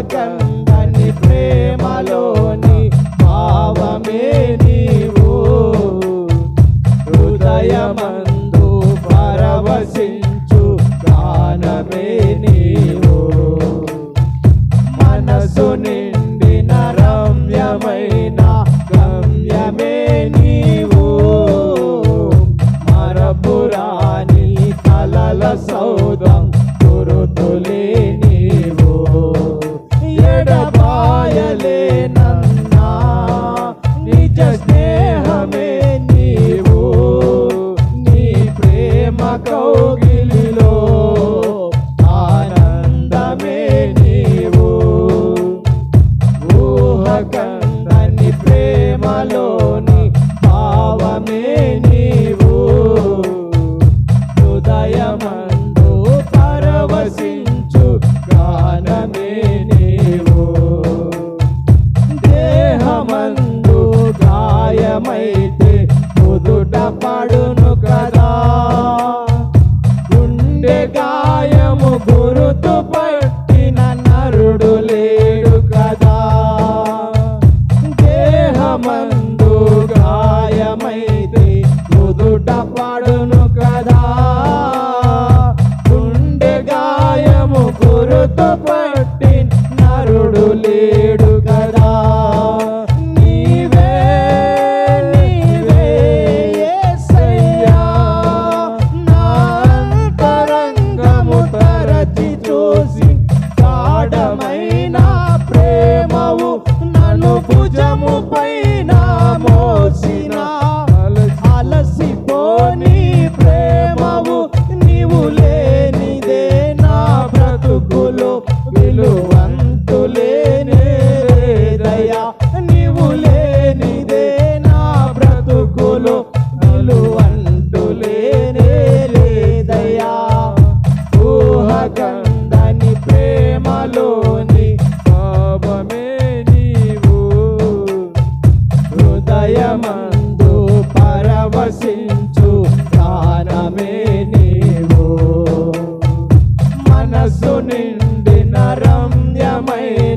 గంగని ప్రేమలోని భావమే నీవు. హృదయమందు పరవశించు గానమే నీవు. మనసు నిండి రమ్యమైన గమ్యమే నీవు. మరపురా ఎడబాయలేనన్నా నిజ స్నేహమే నీవు నీ ప్రేమ కౌగిలిలో ఆనందమే నీవు ఊహకందని ప్రేమలోని భావమే నీవు హృదయమ pelo. రమ్యమైన